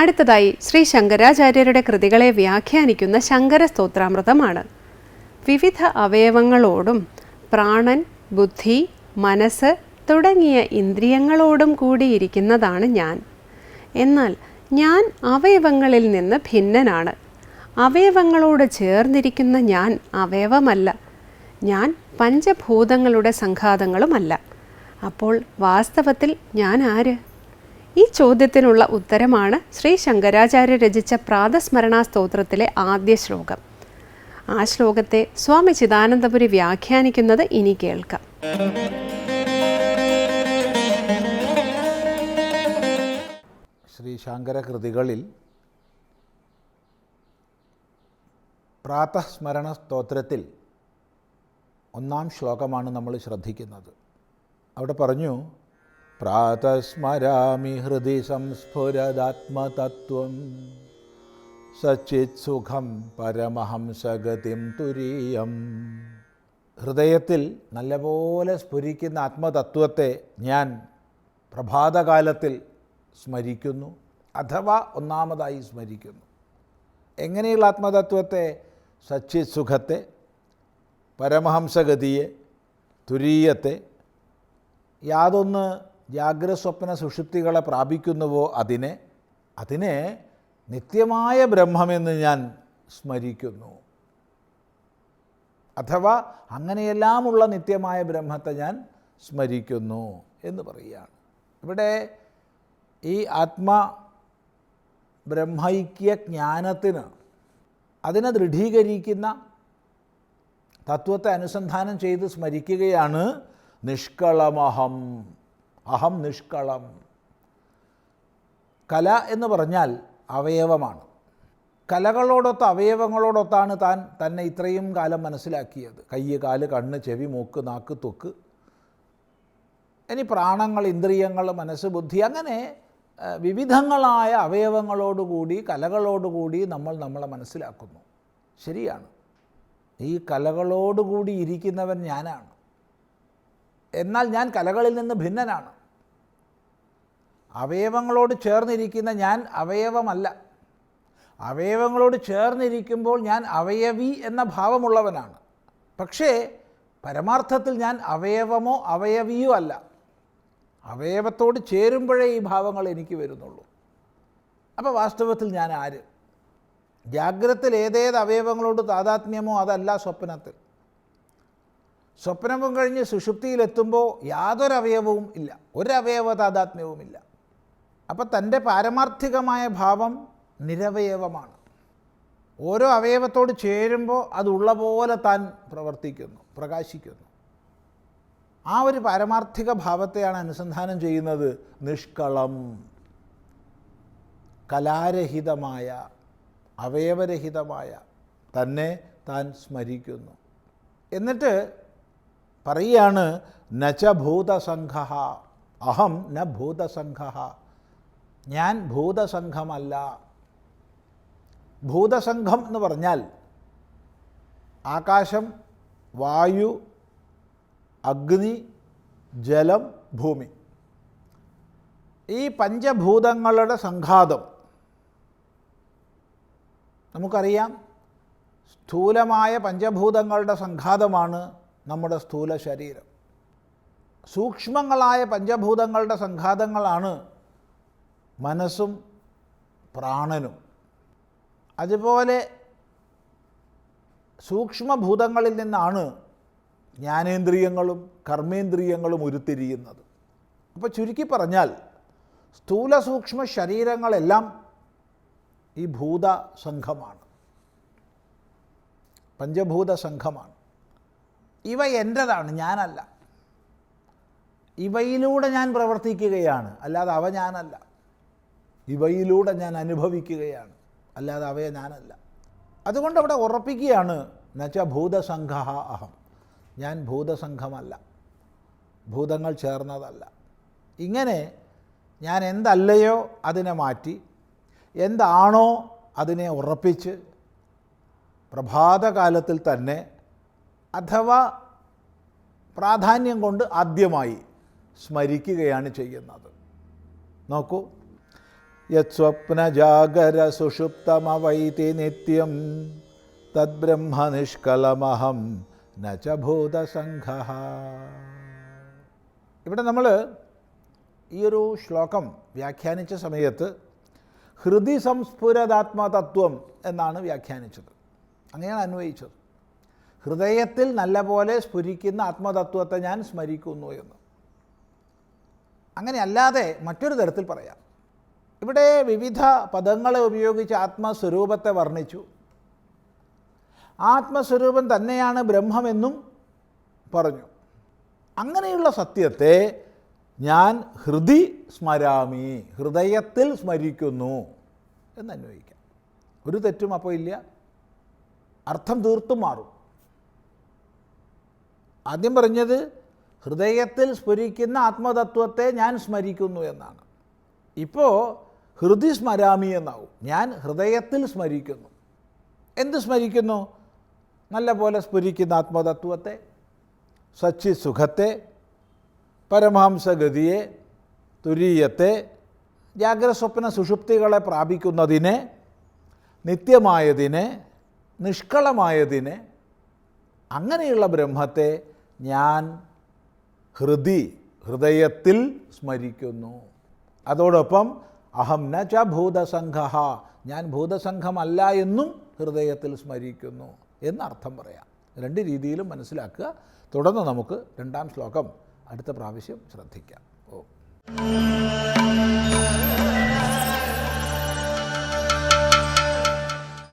അടുത്തതായി ശ്രീ ശങ്കരാചാര്യരുടെ കൃതികളെ വ്യാഖ്യാനിക്കുന്ന ശങ്കര സ്തോത്രാമൃതമാണ് വിവിധ അവയവങ്ങളോടും പ്രാണൻ ബുദ്ധി മനസ്സ് തുടങ്ങിയ ഇന്ദ്രിയങ്ങളോടും കൂടിയിരിക്കുന്നതാണ് ഞാൻ. എന്നാൽ ഞാൻ അവയവങ്ങളിൽ നിന്ന് ഭിന്നനാണ്. അവയവങ്ങളോട് ചേർന്നിരിക്കുന്ന ഞാൻ അവയവമല്ല. ഞാൻ പഞ്ചഭൂതങ്ങളുടെ സംഘാതങ്ങളുമല്ല. അപ്പോൾ വാസ്തവത്തിൽ ഞാൻ ആര്? ഈ ചോദ്യത്തിനുള്ള ഉത്തരമാണ് ശ്രീ ശങ്കരാചാര്യ രചിച്ച പ്രാതസ്മരണാ സ്തോത്രത്തിലെ ആദ്യ ശ്ലോകം. ആ ശ്ലോകത്തെ സ്വാമി ചിദാനന്ദപുരി വ്യാഖ്യാനിക്കുന്നത് ഇനി കേൾക്കാം. ശ്രീ ശങ്കര കൃതികളിൽ പ്രാതസ്മരണ സ്തോത്രത്തിൽ ഒന്നാം ശ്ലോകമാണ് നമ്മൾ ശ്രദ്ധിക്കുന്നത്. അവിടെ പറഞ്ഞു പ്രാതസ്മരാമി ഹൃദി സംസ്ഫുരദാത്മതത്വം. സച്ചിത്സുഖം പരമഹംസഗതിം തുരീയം. ഹൃദയത്തിൽ നല്ലപോലെ സ്ഫുരിക്കുന്ന ആത്മതത്വത്തെ ഞാൻ പ്രഭാതകാലത്തിൽ സ്മരിക്കുന്നു അഥവാ ഒന്നാമതായി സ്മരിക്കുന്നു. എങ്ങനെയുള്ള ആത്മതത്വത്തെ? സച്ചിത് സുഖത്തെ പരമഹംസഗതിയെ തുരീയത്തെ യാതൊന്ന് ജാഗ്രസ്വപ്ന സുഷുപ്തികളെ പ്രാപിക്കുന്നുവോ അതിനെ? അതിനെ നിത്യമായ ബ്രഹ്മമെന്ന് ഞാൻ സ്മരിക്കുന്നു. അഥവാ അങ്ങനെയെല്ലാമുള്ള നിത്യമായ ബ്രഹ്മത്തെ ഞാൻ സ്മരിക്കുന്നു എന്ന് പറയുകയാണ്. ഇവിടെ ഈ ആത്മ ബ്രഹ്മൈക്യ ജ്ഞാനത്തിന് അതിനെ ദൃഢീകരിക്കുന്ന തത്വത്തെ അനുസന്ധാനം ചെയ്ത് സ്മരിക്കുകയാണ് നിഷ്കളമഹം. അഹം നിഷ്കളം. കല എന്ന് പറഞ്ഞാൽ അവയവമാണ്. കലകളോടൊത്ത് അവയവങ്ങളോടൊത്താണ് താൻ തന്നെ ഇത്രയും കാലം മനസ്സിലാക്കിയത്. കയ്യ് കാൽ കണ്ണ് ചെവി മൂക്ക് നാക്ക് തൊക്ക്. ഇനി പ്രാണങ്ങൾ ഇന്ദ്രിയങ്ങൾ മനസ്സ് ബുദ്ധി അങ്ങനെ വിവിധങ്ങളായ അവയവങ്ങളോടുകൂടി കലകളോടുകൂടി നമ്മൾ നമ്മളെ മനസ്സിലാക്കുന്നു. ശരിയാണ്. ഈ കലകളോടുകൂടി ഇരിക്കുന്നവൻ ഞാനാണ്. എന്നാൽ ഞാൻ കലകളിൽ നിന്ന് ഭിന്നനാണ്. അവയവങ്ങളോട് ചേർന്നിരിക്കുന്ന ഞാൻ അവയവമല്ല. അവയവങ്ങളോട് ചേർന്നിരിക്കുമ്പോൾ ഞാൻ അവയവി എന്ന ഭാവമുള്ളവനാണ്. പക്ഷേ പരമാർത്ഥത്തിൽ ഞാൻ അവയവമോ അവയവിയോ അല്ല. അവയവത്തോട് ചേരുമ്പോഴേ ഈ ഭാവങ്ങൾ എനിക്ക് വരുന്നുള്ളൂ. അപ്പോൾ വാസ്തവത്തിൽ ഞാൻ ആര്? ജാഗ്രതത്തിൽ ഏതേത് അവയവങ്ങളോട് താതാത്മ്യമോ അതല്ല സ്വപ്നത്തിൽ. സ്വപ്നവും കഴിഞ്ഞ് സുഷുപ്തിയിലെത്തുമ്പോൾ യാതൊരവയവവും ഇല്ല. ഒരു അവയവ താതാത്മ്യവും ഇല്ല അപ്പം തന്റെ പാരമാർത്ഥികമായ ഭാവം നിരവയവമാണ്. ഓരോ അവയവത്തോട് ചേരുമ്പോൾ അതുള്ള പോലെ താൻ പ്രവർത്തിക്കുന്നു പ്രകാശിക്കുന്നു. ആ ഒരു പാരമാർത്ഥിക ഭാവത്തെയാണ് അനുസന്ധാനം ചെയ്യുന്നത് നിഷ്കളം കലാരഹിതമായ അവയവരഹിതമായ തന്നെ താൻ സ്മരിക്കുന്നു. എന്നിട്ട് പറയുകയാണ് നച ഭൂതസംഘ അഹം ന ഭൂതസംഘ. ഞാൻ ഭൂതസംഘമല്ല. ഭൂതസംഘം എന്ന് പറഞ്ഞാൽ ആകാശം വായു അഗ്നി ജലം ഭൂമി. ഈ പഞ്ചഭൂതങ്ങളുടെ സംഘാതം നമുക്കറിയാം. സ്ഥൂലമായ പഞ്ചഭൂതങ്ങളുടെ സംഘാതമാണ് നമ്മുടെ സ്ഥൂല ശരീരം. സൂക്ഷ്മങ്ങളായ പഞ്ചഭൂതങ്ങളുടെ സംഘാതങ്ങളാണ് മനസ്സും പ്രാണനും. അതുപോലെ സൂക്ഷ്മഭൂതങ്ങളിൽ നിന്നാണ് ജ്ഞാനേന്ദ്രിയങ്ങളും കർമ്മേന്ദ്രിയങ്ങളും ഉരുത്തിരിയുന്നത്. അപ്പോൾ ചുരുക്കി പറഞ്ഞാൽ സ്ഥൂല സൂക്ഷ്മ ശരീരങ്ങളെല്ലാം ഈ ഭൂത സംഘമാണ് പഞ്ചഭൂത സംഘമാണ്. ഇവ എന്റെതാണ് ഞാനല്ല. ഇവയിലൂടെ ഞാൻ പ്രവർത്തിക്കുകയാണ് അല്ലാതെ അവ ഞാനല്ല. ഇവയിലൂടെ ഞാൻ അനുഭവിക്കുകയാണ്. അല്ലാതെ അവയെ ഞാനല്ല. അതുകൊണ്ട് അവിടെ ഉറപ്പിക്കുകയാണ് എന്നുവെച്ചാൽ ഭൂതസംഘ അഹം. ഞാൻ ഭൂതസംഘമല്ല. ഭൂതങ്ങൾ ചേർന്നതല്ല. ഇങ്ങനെ ഞാൻ എന്തല്ലയോ അതിനെ മാറ്റി എന്താണോ അതിനെ ഉറപ്പിച്ച് പ്രഭാതകാലത്തിൽ തന്നെ അഥവാ പ്രാധാന്യം കൊണ്ട് ആദ്യമായി സ്മരിക്കുകയാണ് ചെയ്യുന്നത്. നോക്കൂ യത്സ്വപ്നജാഗരസുഷുപ്തമവൈതി നിത്യം തദ്ബ്രഹ്മനിഷ്കലമഹം ന ച ഭൂതസംഘ ഇവിടെ നമ്മൾ ഈ ഒരു ശ്ലോകം വ്യാഖ്യാനിച്ച സമയത്ത് ഹൃദി സംസ്ഫുരതാത്മതത്വം എന്നാണ് വ്യാഖ്യാനിച്ചത്. അങ്ങനെയാണ് അന്വയിച്ചത്. ഹൃദയത്തിൽ നല്ലപോലെ സ്ഫുരിക്കുന്ന ആത്മതത്വത്തെ ഞാൻ സ്മരിക്കുന്നു എന്ന്. അങ്ങനെയല്ലാതെ മറ്റൊരു തരത്തിൽ പറയാം. ഇവിടെ വിവിധ പദങ്ങളെ ഉപയോഗിച്ച് ആത്മസ്വരൂപത്തെ വർണിച്ചു. ആത്മസ്വരൂപം തന്നെയാണ് ബ്രഹ്മമെന്നും പറഞ്ഞു. അങ്ങനെയുള്ള സത്യത്തെ ഞാൻ ഹൃദി സ്മരാമി ഹൃദയത്തിൽ സ്മരിക്കുന്നു എന്ന് അന്വയിക്കാം ഒരു തെറ്റും അപ്പോൾ ഇല്ല. അർത്ഥം തീർത്തും മാറും. ആദ്യം പറഞ്ഞത് ഹൃദയത്തിൽ സ്ഫുരിക്കുന്ന ആത്മതത്വത്തെ ഞാൻ സ്മരിക്കുന്നു എന്നാണ്. ഇപ്പോൾ ഹൃദി സ്മരാമി എന്നാവും. ഞാൻ ഹൃദയത്തിൽ സ്മരിക്കുന്നു. എന്ത് സ്മരിക്കുന്നു? നല്ല പോലെ സ്ഫുരിക്കുന്ന ആത്മതത്വത്തെ സച്ചി സുഖത്തെ പരമാംസഗതിയെ തുരീയത്തെ ജാഗ്രസ്വപ്ന സുഷുപ്തികളെ പ്രാപിക്കുന്നതിനെ നിത്യമായതിനെ നിഷ്കളമായതിനെ അങ്ങനെയുള്ള ബ്രഹ്മത്തെ ഞാൻ ഹൃദി ഹൃദയത്തിൽ സ്മരിക്കുന്നു. അതോടൊപ്പം അഹം ന ച ഭൂതസംഘ. ഞാൻ ഭൂതസംഘമല്ല എന്നും ഹൃദയത്തിൽ സ്മരിക്കുന്നു എന്നർത്ഥം പറയാം. രണ്ട് രീതിയിലും മനസ്സിലാക്കുക. തുടർന്ന് നമുക്ക് രണ്ടാം ശ്ലോകം അടുത്ത പ്രാവശ്യം ശ്രദ്ധിക്കാം. ഓ.